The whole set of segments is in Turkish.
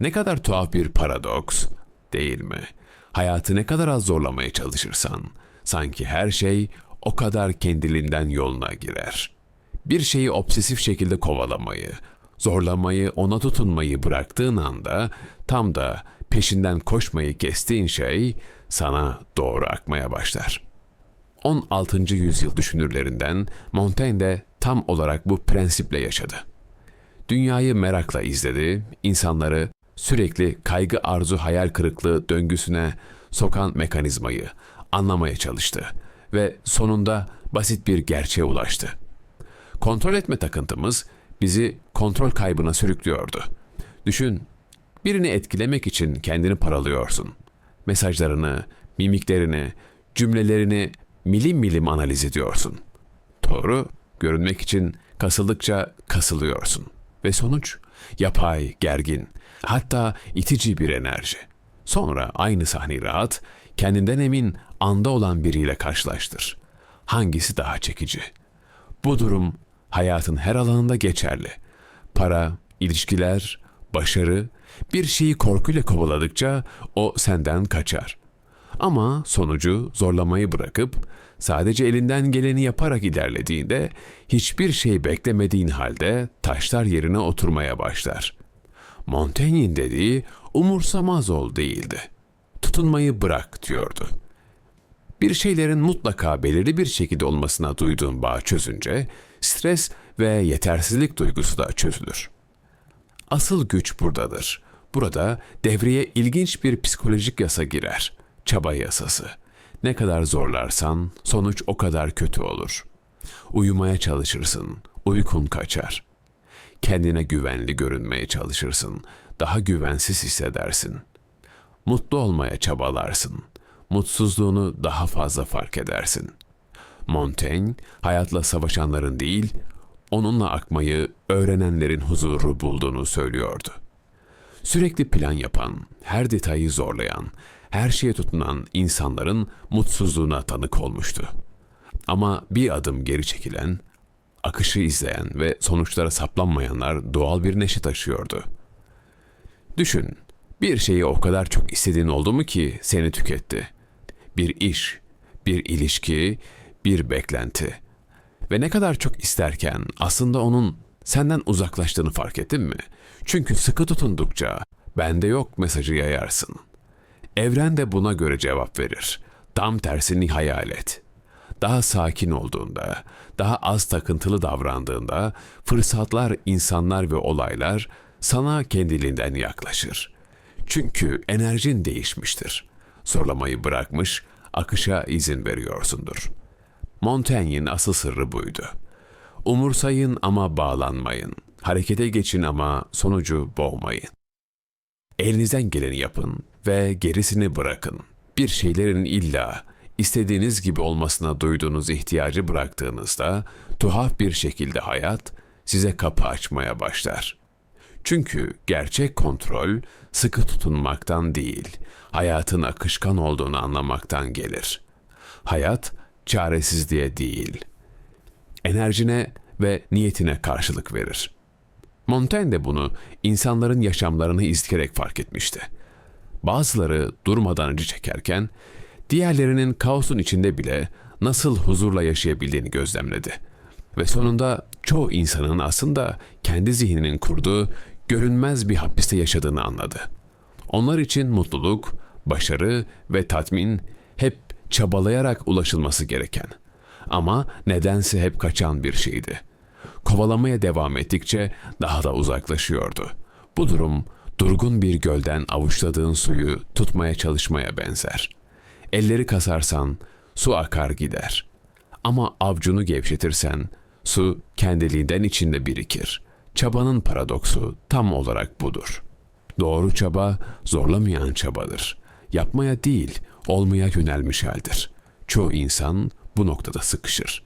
Ne kadar tuhaf bir paradoks, değil mi? Hayatı ne kadar az zorlamaya çalışırsan, sanki her şey o kadar kendiliğinden yoluna girer. Bir şeyi obsesif şekilde kovalamayı, zorlamayı, ona tutunmayı bıraktığın anda tam da peşinden koşmayı kestiğin şey sana doğru akmaya başlar. 16. yüzyıl düşünürlerinden Montaigne de tam olarak bu prensiple yaşadı. Dünyayı merakla izledi, insanları sürekli kaygı arzu hayal kırıklığı döngüsüne sokan mekanizmayı anlamaya çalıştı ve sonunda basit bir gerçeğe ulaştı. Kontrol etme takıntımız bizi kontrol kaybına sürüklüyordu. Düşün, birini etkilemek için kendini paralıyorsun. Mesajlarını, mimiklerini, cümlelerini milim milim analiz ediyorsun. Doğru, görünmek için kasıldıkça kasılıyorsun. Ve sonuç yapay, gergin, hatta itici bir enerji. Sonra aynı sahneyi rahat, kendinden emin, anda olan biriyle karşılaştır. Hangisi daha çekici? Bu durum hayatın her alanında geçerli. Para, ilişkiler, başarı, bir şeyi korkuyla kovaladıkça o senden kaçar. Ama sonucu zorlamayı bırakıp sadece elinden geleni yaparak ilerlediğinde hiçbir şey beklemediğin halde taşlar yerine oturmaya başlar. Montaigne'in dediği umursamaz ol değildi. Tutunmayı bırak diyordu. Bir şeylerin mutlaka belirli bir şekilde olmasına duyduğun bağ çözünce stres ve yetersizlik duygusu da çözülür. Asıl güç buradadır. Burada devreye ilginç bir psikolojik yasa girer. Çaba yasası. Ne kadar zorlarsan sonuç o kadar kötü olur. Uyumaya çalışırsın, uykun kaçar. Kendine güvenli görünmeye çalışırsın, daha güvensiz hissedersin. Mutlu olmaya çabalarsın. Mutsuzluğunu daha fazla fark edersin. Montaigne, hayatla savaşanların değil, onunla akmayı öğrenenlerin huzuru bulduğunu söylüyordu. Sürekli plan yapan, her detayı zorlayan, her şeye tutunan insanların mutsuzluğuna tanık olmuştu. Ama bir adım geri çekilen, akışı izleyen ve sonuçlara saplanmayanlar doğal bir neşe taşıyordu. Düşün, bir şeyi o kadar çok istediğin oldu mu ki seni tüketti. Bir iş, bir ilişki, bir beklenti. Ve ne kadar çok isterken aslında onun senden uzaklaştığını fark ettin mi? Çünkü sıkı tutundukça bende yok mesajı yayarsın. Evren de buna göre cevap verir. Tam tersini hayal et. Daha sakin olduğunda, daha az takıntılı davrandığında fırsatlar, insanlar ve olaylar sana kendiliğinden yaklaşır. Çünkü enerjin değişmiştir. Zorlamayı bırakmış, akışa izin veriyorsundur. Montaigne'in asıl sırrı buydu. Umursayın ama bağlanmayın. Harekete geçin ama sonucu boğmayın. Elinizden geleni yapın ve gerisini bırakın. Bir şeylerin illa istediğiniz gibi olmasına duyduğunuz ihtiyacı bıraktığınızda tuhaf bir şekilde hayat size kapı açmaya başlar. Çünkü gerçek kontrol sıkı tutunmaktan değil, hayatın akışkan olduğunu anlamaktan gelir. Hayat çaresizliğe değil, enerjine ve niyetine karşılık verir. Montaigne de bunu insanların yaşamlarını izleyerek fark etmişti. Bazıları durmadan acı çekerken, diğerlerinin kaosun içinde bile nasıl huzurla yaşayabildiğini gözlemledi. Ve sonunda çoğu insanın aslında kendi zihninin kurduğu görünmez bir hapiste yaşadığını anladı. Onlar için mutluluk, başarı ve tatmin hep çabalayarak ulaşılması gereken ama nedense hep kaçan bir şeydi. Kovalamaya devam ettikçe daha da uzaklaşıyordu. Bu durum durgun bir gölden avuçladığın suyu tutmaya çalışmaya benzer. Elleri kasarsan su akar gider. Ama avcunu gevşetirsen su kendiliğinden içinde birikir. Çabanın paradoksu tam olarak budur. Doğru çaba zorlamayan çabadır. Yapmaya değil, olmaya yönelmiş haldir. Çoğu insan bu noktada sıkışır.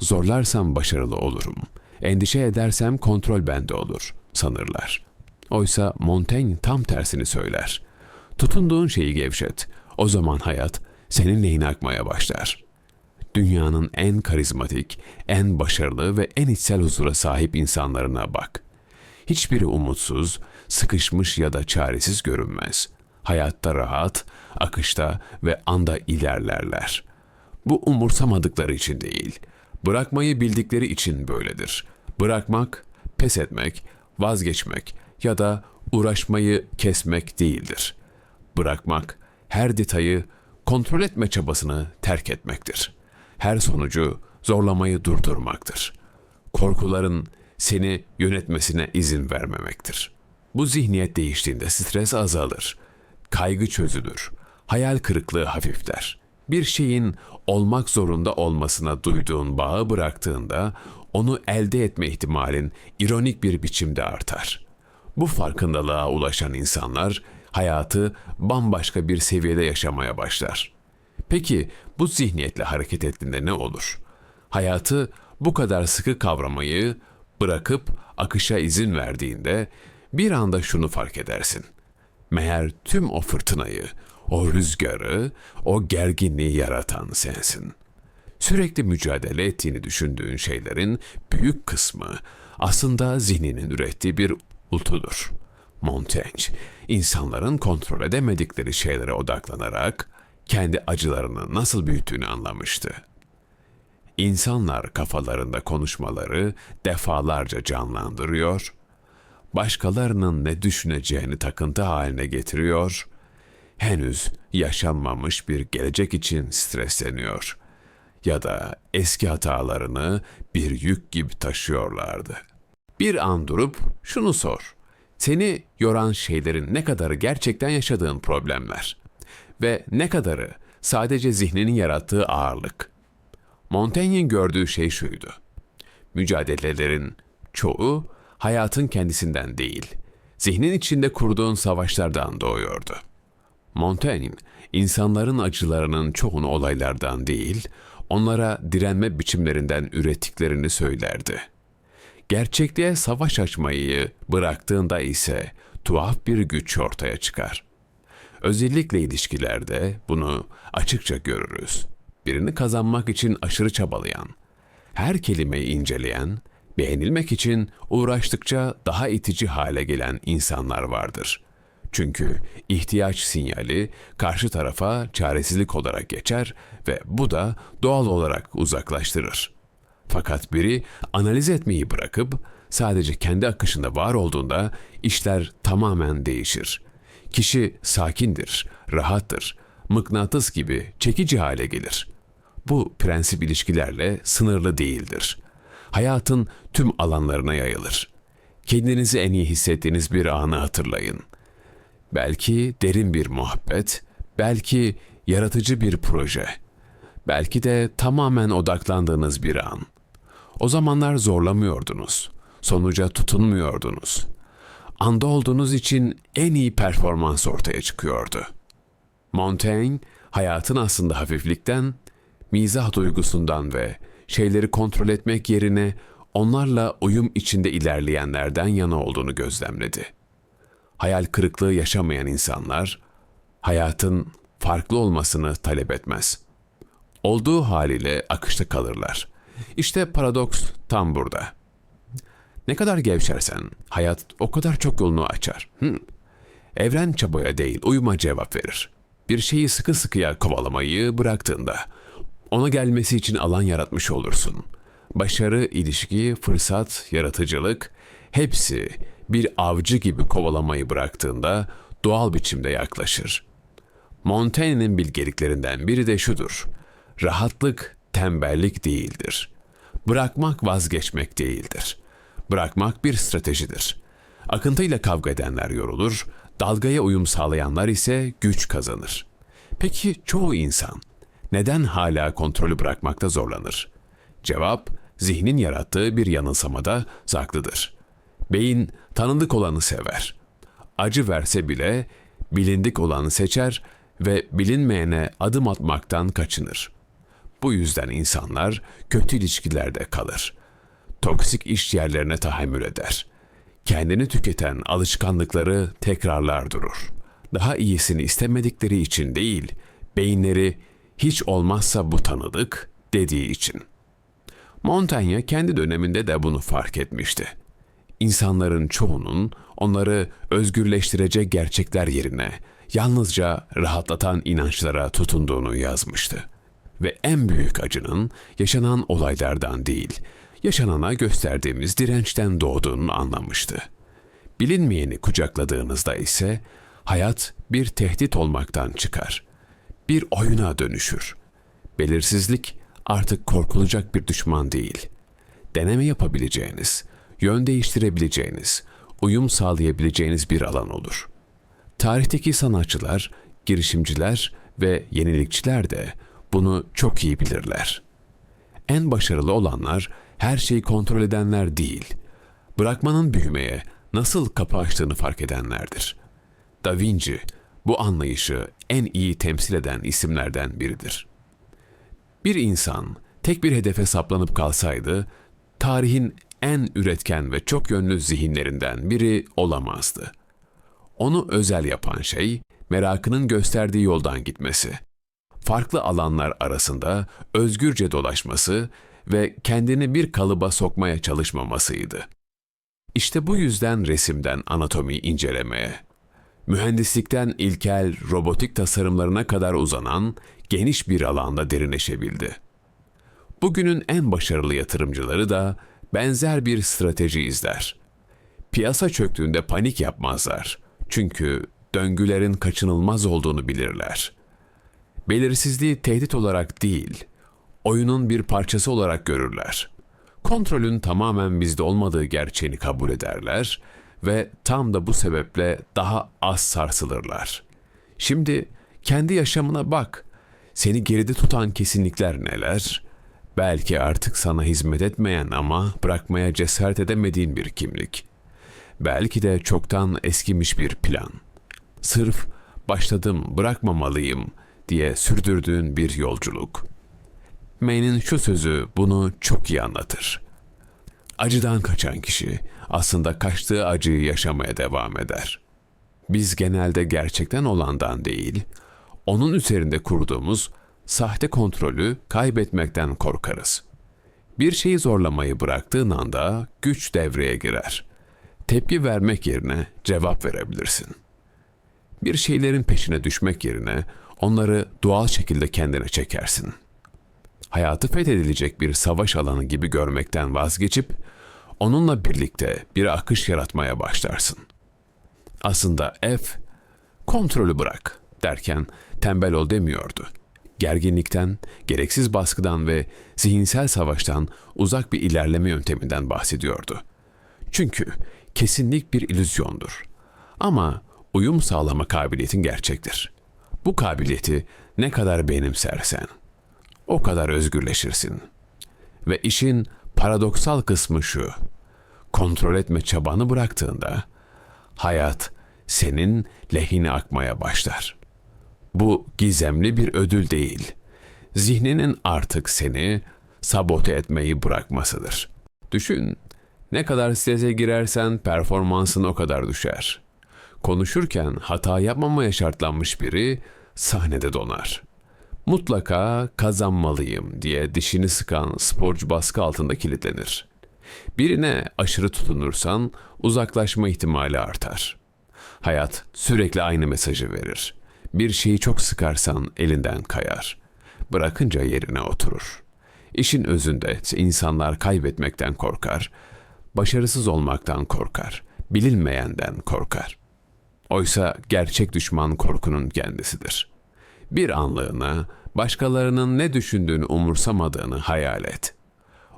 Zorlarsam başarılı olurum. Endişe edersem kontrol bende olur sanırlar. Oysa Montaigne tam tersini söyler. Tutunduğun şeyi gevşet. O zaman hayat senin lehine akmaya başlar. Dünyanın en karizmatik, en başarılı ve en içsel huzura sahip insanlarına bak. Hiçbiri umutsuz, sıkışmış ya da çaresiz görünmez. Hayatta rahat, akışta ve anda ilerlerler. Bu umursamadıkları için değil, bırakmayı bildikleri için böyledir. Bırakmak, pes etmek, vazgeçmek ya da uğraşmayı kesmek değildir. Bırakmak, her detayı kontrol etme çabasını terk etmektir. Her sonucu zorlamayı durdurmaktır. Korkuların seni yönetmesine izin vermemektir. Bu zihniyet değiştiğinde stres azalır, kaygı çözülür, hayal kırıklığı hafifler. Bir şeyin olmak zorunda olmasına duyduğun bağı bıraktığında onu elde etme ihtimalin ironik bir biçimde artar. Bu farkındalığa ulaşan insanlar hayatı bambaşka bir seviyede yaşamaya başlar. Peki bu zihniyetle hareket ettiğinde ne olur? Hayatı bu kadar sıkı kavramayı bırakıp akışa izin verdiğinde bir anda şunu fark edersin. Meğer tüm o fırtınayı, o rüzgarı, o gerginliği yaratan sensin. Sürekli mücadele ettiğini düşündüğün şeylerin büyük kısmı aslında zihninin ürettiği bir ultudur. Montaigne, insanların kontrol edemedikleri şeylere odaklanarak kendi acılarını nasıl büyüttüğünü anlamıştı. İnsanlar kafalarında konuşmaları defalarca canlandırıyor, başkalarının ne düşüneceğini takıntı haline getiriyor, henüz yaşanmamış bir gelecek için stresleniyor ya da eski hatalarını bir yük gibi taşıyorlardı. Bir an durup şunu sor. Seni yoran şeylerin ne kadarı gerçekten yaşadığın problemler ve ne kadarı sadece zihninin yarattığı ağırlık. Montaigne'in gördüğü şey şuydu. Mücadelelerin çoğu hayatın kendisinden değil, zihnin içinde kurduğun savaşlardan doğuyordu. Montaigne, insanların acılarının çoğunu olaylardan değil, onlara direnme biçimlerinden ürettiklerini söylerdi. Gerçekliğe savaş açmayı bıraktığında ise tuhaf bir güç ortaya çıkar. Özellikle ilişkilerde bunu açıkça görürüz. Birini kazanmak için aşırı çabalayan, her kelimeyi inceleyen, beğenilmek için uğraştıkça daha itici hale gelen insanlar vardır. Çünkü ihtiyaç sinyali karşı tarafa çaresizlik olarak geçer ve bu da doğal olarak uzaklaştırır. Fakat biri analiz etmeyi bırakıp sadece kendi akışında var olduğunda işler tamamen değişir. Kişi sakindir, rahattır, mıknatıs gibi çekici hale gelir. Bu prensip ilişkilerle sınırlı değildir. Hayatın tüm alanlarına yayılır. Kendinizi en iyi hissettiğiniz bir anı hatırlayın. Belki derin bir muhabbet, belki yaratıcı bir proje, belki de tamamen odaklandığınız bir an. O zamanlar zorlamıyordunuz, sonuca tutunmuyordunuz. Anda olduğunuz için en iyi performans ortaya çıkıyordu. Montaigne, hayatın aslında hafiflikten, mizah duygusundan ve şeyleri kontrol etmek yerine onlarla uyum içinde ilerleyenlerden yana olduğunu gözlemledi. Hayal kırıklığı yaşamayan insanlar, hayatın farklı olmasını talep etmez. Olduğu haliyle akışta kalırlar. İşte paradoks tam burada. Ne kadar gevşersen hayat o kadar çok yolunu açar. Hmm. Evren çabaya değil uyuma cevap verir. Bir şeyi sıkı sıkıya kovalamayı bıraktığında ona gelmesi için alan yaratmış olursun. Başarı, ilişki, fırsat, yaratıcılık hepsi bir avcı gibi kovalamayı bıraktığında doğal biçimde yaklaşır. Montaigne'in bilgeliklerinden biri de şudur. Rahatlık tembellik değildir. Bırakmak vazgeçmek değildir. Bırakmak bir stratejidir. Akıntıyla kavga edenler yorulur, dalgaya uyum sağlayanlar ise güç kazanır. Peki çoğu insan neden hala kontrolü bırakmakta zorlanır? Cevap, zihnin yarattığı bir yanılsamada saklıdır. Beyin tanıdık olanı sever. Acı verse bile bilindik olanı seçer ve bilinmeyene adım atmaktan kaçınır. Bu yüzden insanlar kötü ilişkilerde kalır. Toksik iş yerlerine tahammül eder. Kendini tüketen alışkanlıkları tekrarlar durur. Daha iyisini istemedikleri için değil, beyinleri hiç olmazsa bu tanıdık dediği için. Montaigne kendi döneminde de bunu fark etmişti. insanların çoğunun onları özgürleştirecek gerçekler yerine yalnızca rahatlatan inançlara tutunduğunu yazmıştı. Ve en büyük acının yaşanan olaylardan değil, yaşanana gösterdiğimiz dirençten doğduğunu anlamıştı. Bilinmeyeni kucakladığınızda ise hayat bir tehdit olmaktan çıkar. Bir oyuna dönüşür. Belirsizlik artık korkulacak bir düşman değil. Deneme yapabileceğiniz, yön değiştirebileceğiniz, uyum sağlayabileceğiniz bir alan olur. Tarihteki sanatçılar, girişimciler ve yenilikçiler de bunu çok iyi bilirler. En başarılı olanlar her şeyi kontrol edenler değil, bırakmanın büyümeye nasıl kapı açtığını fark edenlerdir. Da Vinci bu anlayışı en iyi temsil eden isimlerden biridir. Bir insan tek bir hedefe saplanıp kalsaydı, tarihin en üretken ve çok yönlü zihinlerinden biri olamazdı. Onu özel yapan şey, merakının gösterdiği yoldan gitmesi. Farklı alanlar arasında özgürce dolaşması ve kendini bir kalıba sokmaya çalışmamasıydı. İşte bu yüzden resimden anatomi incelemeye, mühendislikten ilkel robotik tasarımlarına kadar uzanan geniş bir alanda derinleşebildi. Bugünün en başarılı yatırımcıları da benzer bir strateji izler. Piyasa çöktüğünde panik yapmazlar. Çünkü döngülerin kaçınılmaz olduğunu bilirler. Belirsizliği tehdit olarak değil, oyunun bir parçası olarak görürler. Kontrolün tamamen bizde olmadığı gerçeğini kabul ederler ve tam da bu sebeple daha az sarsılırlar. Şimdi kendi yaşamına bak. Seni geride tutan kesinlikler neler? Belki artık sana hizmet etmeyen ama bırakmaya cesaret edemediğin bir kimlik. Belki de çoktan eskimiş bir plan. Sırf başladım bırakmamalıyım diye sürdürdüğün bir yolculuk. Mayne'in şu sözü bunu çok iyi anlatır. Acıdan kaçan kişi aslında kaçtığı acıyı yaşamaya devam eder. Biz genelde gerçekten olandan değil, onun üzerinde kurduğumuz sahte kontrolü kaybetmekten korkarız. Bir şeyi zorlamayı bıraktığın anda güç devreye girer. Tepki vermek yerine cevap verebilirsin. Bir şeylerin peşine düşmek yerine onları doğal şekilde kendine çekersin. Hayatı fethedilecek bir savaş alanı gibi görmekten vazgeçip onunla birlikte bir akış yaratmaya başlarsın. Aslında F kontrolü bırak derken tembel ol demiyordu. Gerginlikten, gereksiz baskıdan ve zihinsel savaştan uzak bir ilerleme yönteminden bahsediyordu. Çünkü kesinlik bir ilüzyondur. Ama uyum sağlama kabiliyetin gerçektir. Bu kabiliyeti ne kadar benimsersen, o kadar özgürleşirsin. Ve işin paradoksal kısmı şu. Kontrol etme çabanı bıraktığında hayat senin lehine akmaya başlar. Bu gizemli bir ödül değil. Zihninin artık seni sabote etmeyi bırakmasıdır. Düşün, ne kadar strese girersen performansın o kadar düşer. Konuşurken hata yapmamaya şartlanmış biri sahnede donar. Mutlaka kazanmalıyım diye dişini sıkan sporcu baskı altında kilitlenir. Birine aşırı tutunursan uzaklaşma ihtimali artar. Hayat sürekli aynı mesajı verir. Bir şeyi çok sıkarsan elinden kayar. Bırakınca yerine oturur. İşin özünde insanlar kaybetmekten korkar, başarısız olmaktan korkar, bilinmeyenden korkar. Oysa gerçek düşman korkunun kendisidir. Bir anlığına başkalarının ne düşündüğünü umursamadığını hayal et.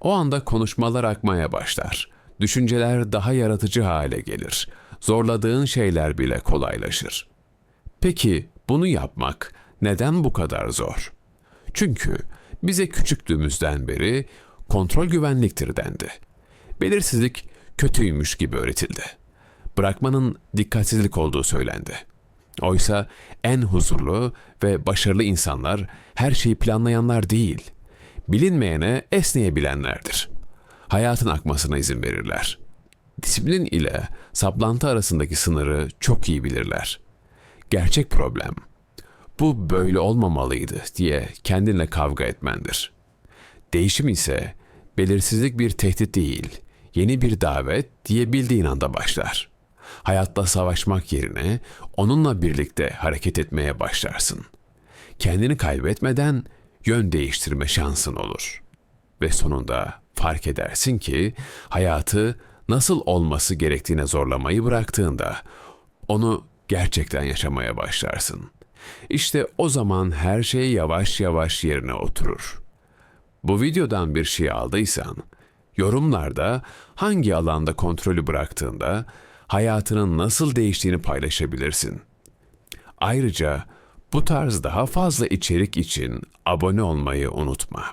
O anda konuşmalar akmaya başlar. Düşünceler daha yaratıcı hale gelir. Zorladığın şeyler bile kolaylaşır. Peki bunu yapmak neden bu kadar zor? Çünkü bize küçüklüğümüzden beri kontrol güvenliktir dendi. Belirsizlik kötüymüş gibi öğretildi. Bırakmanın dikkatsizlik olduğu söylendi. Oysa en huzurlu ve başarılı insanlar her şeyi planlayanlar değil, bilinmeyene esneyebilenlerdir. Hayatın akmasına izin verirler. Disiplin ile saplantı arasındaki sınırı çok iyi bilirler. Gerçek problem bu böyle olmamalıydı diye kendinle kavga etmendir. Değişim ise belirsizlik bir tehdit değil, yeni bir davet diyebildiğin anda başlar. Hayatta savaşmak yerine onunla birlikte hareket etmeye başlarsın. Kendini kaybetmeden yön değiştirme şansın olur. Ve sonunda fark edersin ki hayatı nasıl olması gerektiğine zorlamayı bıraktığında onu gerçekten yaşamaya başlarsın. İşte o zaman her şey yavaş yavaş yerine oturur. Bu videodan bir şey aldıysan, yorumlarda hangi alanda kontrolü bıraktığında hayatının nasıl değiştiğini paylaşabilirsin. Ayrıca bu tarz daha fazla içerik için abone olmayı unutma.